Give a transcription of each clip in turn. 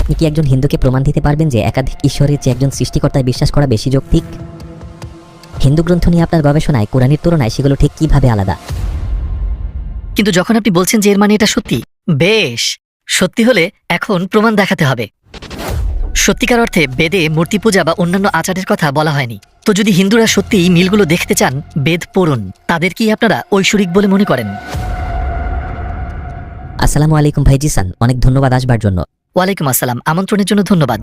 আপনি কি একজন হিন্দুকে প্রমাণ দিতে পারবেন যে একাধিক ঈশ্বরের চেয়ে একজন সৃষ্টিকর্তায় বিশ্বাস করা বেশি যৌক্তিক? হিন্দু গ্রন্থ নিয়ে আপনার গবেষণায় কোরআনের তুলনায় সেগুলো ঠিক কীভাবে আলাদা? কিন্তু যখন আপনি বলছেন যে এর মানে এটা সত্যি বেশ! সত্যি হলে এখন প্রমাণ দেখাতে হবে। সত্যিকার অর্থে বেদে মূর্তি পূজা বা অন্যান্য আচারের কথা বলা হয়নি। তো যদি হিন্দুরা সত্যিই মিলগুলো দেখতে চান বেদ পড়ুন। তাদের কি আপনারা ঐশ্বরিক বলে মনে করেন? আসসালামু আলাইকুম ভাই জিসান অনেক ধন্যবাদ আসবার জন্য। ওয়ালাইকুম আসসালাম। আমন্ত্রণের জন্য ধন্যবাদ।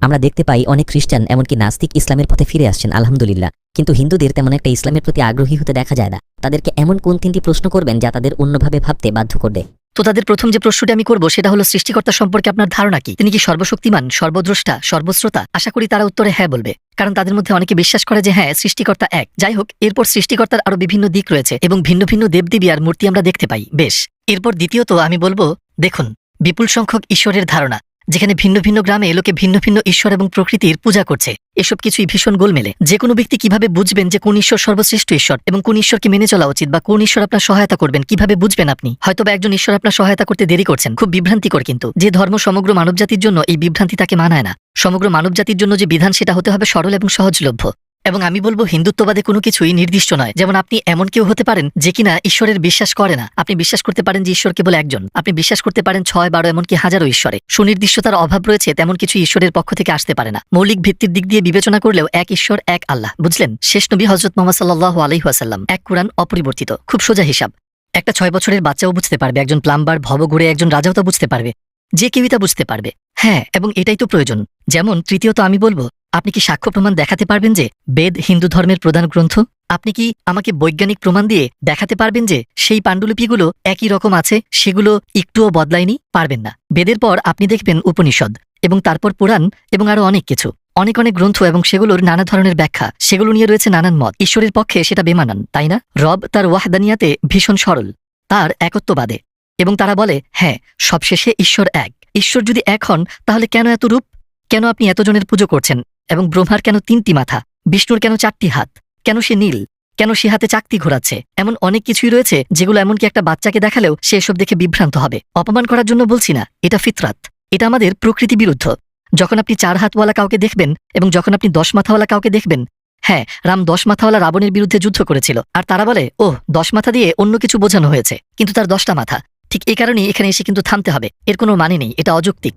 আমরা দেখতে পাই অনেক খ্রিস্টান, এমনকি নাস্তিক ইসলামের পথে ফিরে আসছেন, আলহামদুলিল্লাহ। কিন্তু হিন্দুদের তেমন একটা ইসলামের প্রতি আগ্রহী হতে দেখা যায় না। তাদেরকে এমন কোন তিনটি প্রশ্ন করবেন যা তাদের অন্যভাবে ভাবতে বাধ্য করবে? তো তাদের প্রথম যে প্রশ্নটি আমি করব, সেটা হলো সৃষ্টিকর্তা সম্পর্কে আপনার ধারণা কি? তিনি কি সর্বশক্তিমান, সর্বদ্রষ্টা, সর্বশ্রোতা? আশা করি তারা উত্তরে হ্যাঁ বলবে। কারণ তাদের মধ্যে অনেকে বিশ্বাস করে যে হ্যাঁ সৃষ্টিকর্তা এক। যাই হোক, এরপর সৃষ্টিকর্তার আরও বিভিন্ন দিক রয়েছে এবং ভিন্ন ভিন্ন দেবদেবী আর মূর্তি আমরা দেখতে পাই। বেশ। এরপর দ্বিতীয়ত আমি বলব, দেখুন বিপুল সংখ্যক ঈশ্বরের ধারণা, যেখানে ভিন্ন ভিন্ন গ্রামে লোকে ভিন্ন ভিন্ন ঈশ্বর এবং প্রকৃতির পূজা করছে। এসব কিছুই ভীষণ গোলমেলে। যে কোনো ব্যক্তি কীভাবে বুঝবেন যে কোন ঈশ্বর সর্বশ্রেষ্ঠ ঈশ্বর এবং কোন ঈশ্বরকে মেনে চলা উচিত বা কোন ঈশ্বর আপনার সহায়তা করবেন, কীভাবে বুঝবেন আপনি? হয়তো বা একজন ঈশ্বর আপনার সহায়তা করতে দেরি করছেন, খুব বিভ্রান্তিকর কিন্তু। যে ধর্ম সমগ্র মানবজাতির জন্য এই বিভ্রান্তি তাকে মানায় না। সমগ্র মানবজাতির জন্য যে বিধান সেটা হতে হবে সরল এবং সহজলভ্য। এবং আমি বলব হিন্দুত্ববাদে কোনো কিছুই নির্দিষ্ট নয়। যেমন আপনি এমন কেউ হতে পারেন যে কিনা ঈশ্বরের বিশ্বাস করে না। আপনি বিশ্বাস করতে পারেন যে ঈশ্বর কেবল একজন। আপনি বিশ্বাস করতে পারেন ছয়, বারো, এমনকি হাজারো ঈশ্বরে। সুনির্দিষ্টতার অভাব রয়েছে, তেমন কিছু ঈশ্বরের পক্ষ থেকে আসতে পারে না। মৌলিক ভিত্তির দিক দিয়ে বিবেচনা করলেও এক ঈশ্বর, এক আল্লাহ। বুঝলেন? শেষ নবী হজরত মোহাম্মদ সাল্লাহ আলহিহাসাল্লাম এক কোরআন অপরিবর্তিত। খুব সোজা হিসাব। একটা ছয় বছরের বাচ্চাও বুঝতে পারবে। একজন প্লাম্বার, ভবঘুরে একজন রাজাও তা বুঝতে পারবে। যে কেউই তা বুঝতে পারবে। হ্যাঁ এবং এটাই তো প্রয়োজন। যেমন তৃতীয়ত আমি বলব, আপনি কি সাক্ষ্য প্রমাণ দেখাতে পারবেন যে বেদ হিন্দু ধর্মের প্রধান গ্রন্থ? আপনি কি আমাকে বৈজ্ঞানিক প্রমাণ দিয়ে দেখাতে পারবেন যে সেই পাণ্ডুলিপিগুলো একই রকম আছে, সেগুলো একটুও বদলায়নি? পারবেন না। বেদের পর আপনি দেখবেন উপনিষদ, এবং তারপর পুরাণ, এবং আরও অনেক কিছু। অনেক অনেক গ্রন্থ এবং সেগুলোর নানা ধরনের ব্যাখ্যা। সেগুলো নিয়ে রয়েছে নানান মত। ঈশ্বরের পক্ষে সেটা বেমানান, তাই না? রব তার ওয়াহদানিয়াতে ভীষণ সরল। তার একত্ববাদে। এবং তারা বলে হ্যাঁ সবশেষে ঈশ্বর এক। ঈশ্বর যদি এক হন, তাহলে কেন এত রূপ? কেন আপনি এতজনের পুজো করছেন? এবং ব্রহ্মার কেন তিনটি মাথা? বিষ্ণুর কেন চারটি হাত? কেন সে নীল? কেন সে হাতে চাকতি ঘোরাচ্ছে? এমন অনেক কিছুই রয়েছে, যেগুলো এমনকি একটা বাচ্চাকে দেখালেও সে এসব দেখে বিভ্রান্ত হবে। অপমান করার জন্য বলছি না, এটা ফিতরাত। এটা আমাদের প্রকৃতি বিরুদ্ধ। যখন আপনি চার হাতওয়ালা কাউকে দেখবেন, এবং যখন আপনি দশ মাথাওয়ালা কাউকে দেখবেন হ্যাঁ রাম দশ মাথাওয়ালা রাবণের বিরুদ্ধে যুদ্ধ করেছিল। আর তারা বলে ও দশ মাথা দিয়ে অন্য কিছু বোঝানো হয়েছে। কিন্তু তার দশটা মাথা ঠিক এ কারণেই এখানে এসে কিন্তু থামতে হবে। এর কোনো মানে নেই এটা অযৌক্তিক।